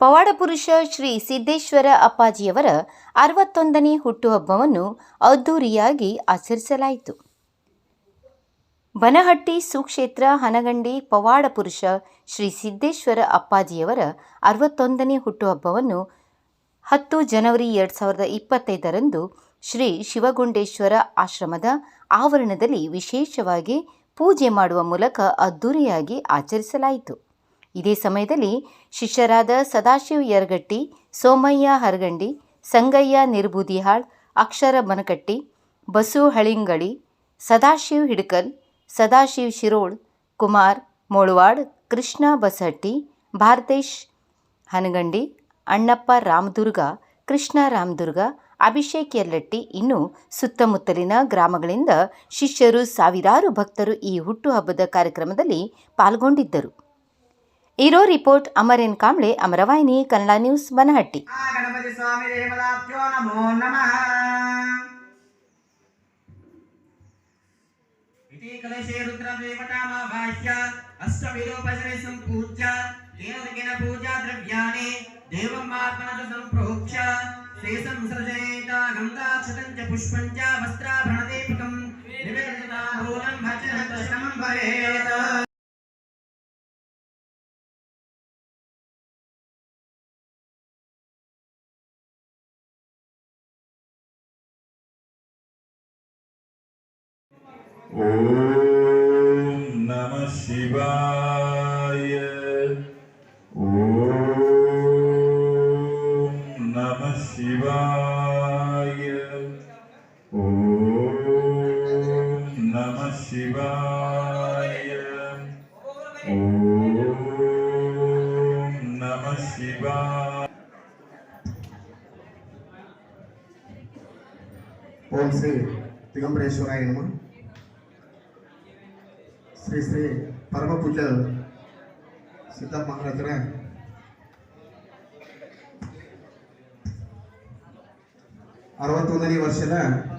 ಪವಾಡ ಪುರುಷ ಶ್ರೀ ಸಿದ್ದೇಶ್ವರ ಅಪ್ಪಾಜಿಯವರ ಅರವತ್ತೊಂದನೇ ಹುಟ್ಟುಹಬ್ಬವನ್ನು ಅದ್ದೂರಿಯಾಗಿ ಆಚರಿಸಲಾಯಿತು. ಬನಹಟ್ಟಿ ಸುಕ್ಷೇತ್ರ ಹನಗಂಡಿ ಪವಾಡ ಪುರುಷ ಶ್ರೀ ಸಿದ್ದೇಶ್ವರ ಅಪ್ಪಾಜಿಯವರ ಅರವತ್ತೊಂದನೇ ಹುಟ್ಟುಹಬ್ಬವನ್ನು ಹತ್ತು ಜನವರಿ ಎರಡು ಸಾವಿರದ ಇಪ್ಪತ್ತೈದರಂದು ಶ್ರೀ ಶಿವಗುಂಡೇಶ್ವರ ಆಶ್ರಮದ ಆವರಣದಲ್ಲಿ ವಿಶೇಷವಾಗಿ ಪೂಜೆ ಮಾಡುವ ಮೂಲಕ ಅದ್ದೂರಿಯಾಗಿ ಆಚರಿಸಲಾಯಿತು. ಇದೇ ಸಮಯದಲ್ಲಿ ಶಿಷ್ಯರಾದ ಸದಾಶಿವ್ ಯರಗಟ್ಟಿ, ಸೋಮಯ್ಯ ಹರಗಂಡಿ, ಸಂಗಯ್ಯ ನಿರ್ಬೂದಿಹಾಳ್, ಅಕ್ಷರ ಬನಕಟ್ಟಿ ಬಸು ಹಳಿಂಗಳಿ ಸದಾಶಿವ್ ಹಿಡ್ಕಲ್, ಸದಾಶಿವ್ ಶಿರೋಳ್, ಕುಮಾರ್ ಮೋಳ್ವಾಡ್, ಕೃಷ್ಣ ಬಸಹಟ್ಟಿ ಭಾರತೇಶ್ ಹನಗಂಡಿ, ಅಣ್ಣಪ್ಪ ರಾಮದುರ್ಗ, ಕೃಷ್ಣ ರಾಮದುರ್ಗ, ಅಭಿಷೇಕ್ ಯಲ್ಲಟ್ಟಿ ಇನ್ನು ಸುತ್ತಮುತ್ತಲಿನ ಗ್ರಾಮಗಳಿಂದ ಶಿಷ್ಯರು ಸಾವಿರಾರು ಭಕ್ತರು ಈ ಹುಟ್ಟುಹಬ್ಬದ ಕಾರ್ಯಕ್ರಮದಲ್ಲಿ ಪಾಲ್ಗೊಂಡಿದ್ದರು. ಇರೋ ರಿಪೋರ್ಟ್ ಅಮರೇನ್ ಕಾಂಬ್ಳೆ ಅಮರವಾಹಿನಿ ಕನ್ನಡ ನ್ಯೂಸ್ ಬನಹಟ್ಟಿ ಆ ಗಣಪತಿ ಸ್ವಾಮಿ ದೇವತಾಭ್ಯೋ ನಮೋ ನಮಃ इति Om Namah Shivaya. Om Namah Shivaya. Om Namah Shivaya. Om Namah Shivaya. Pode ser, tem uma pressão aí, irmão? Sri Sri Parma Pujal. Sita Mangratra Arwatu dari Barcelona